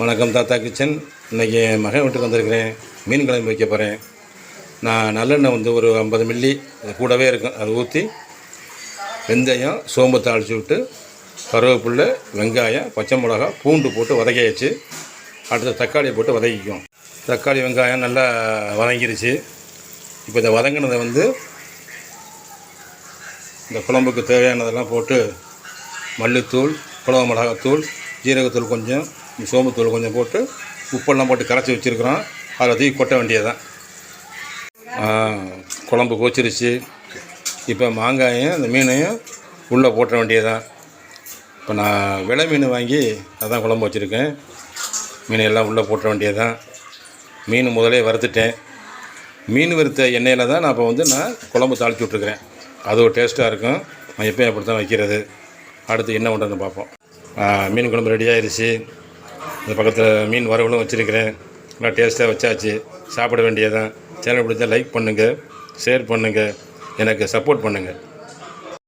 வணக்கம் தாத்தா கிச்சன். இன்றைக்கி என் மகன் வீட்டுக்கு வந்திருக்கிறேன். மீன் குழம்பு வைக்க போகிறேன் நான் நல்லெண்ணெய் வந்து ஒரு ஐம்பது மில்லி கூடவே இருக்கும். அதை ஊற்றி வெந்தயம் சோம்பு தாளித்து விட்டு கருவேப்பில்லை வெங்காயம் பச்சை மிளகா பூண்டு போட்டு வதக்கி வச்சு அடுத்து தக்காளியை போட்டு வதக்கிக்கும். தக்காளி வெங்காயம் நல்லா வதங்கிருச்சு. இப்போ இந்த வதங்கினதை வந்து இந்த குழம்புக்கு தேவையானதெல்லாம் போட்டு மல்லித்தூள் குழம்பு மிளகாத்தூள் ஜீரகத்தூள் கொஞ்சம் சோம்புத்தூள் கொஞ்சம் போட்டு உப்பெல்லாம் போட்டு கரைச்சி வச்சுருக்குறோம். அதில் தூக்கி கொட்ட வேண்டியதான் குழம்பு கோச்சிருச்சு. இப்போ மாங்காயும் அந்த மீனையும் உள்ளே போட்ட வேண்டியதான் இப்போ நான் விலை மீன் வாங்கி அதான் குழம்பு வச்சுருக்கேன். மீனை எல்லாம் உள்ளே போட்ட வேண்டியதான் மீன் முதலே வறுத்துட்டேன். மீன் வறுத்த எண்ணெயில் தான் நான் இப்போ வந்து நான் குழம்பு தாளிச்சு விட்ருக்குறேன் அது ஒரு டேஸ்ட்டாக இருக்கும். நான் எப்பயும் அப்படி தான் வைக்கிறது. அடுத்து என்ன பண்ணுறதுன்னு பார்ப்போம். மீன் குழம்பு ரெடி ஆயிருச்சு. இந்த பக்கத்தில் மீன் வறுவலும் வச்சுருக்கிறேன். நல்லா டேஸ்ட்டாக வச்சாச்சு. சாப்பிட வேண்டியதான் சேனல் பிடிச்சா லைக் பண்ணுங்கள் ஷேர் பண்ணுங்கள் எனக்கு சப்போர்ட் பண்ணுங்கள்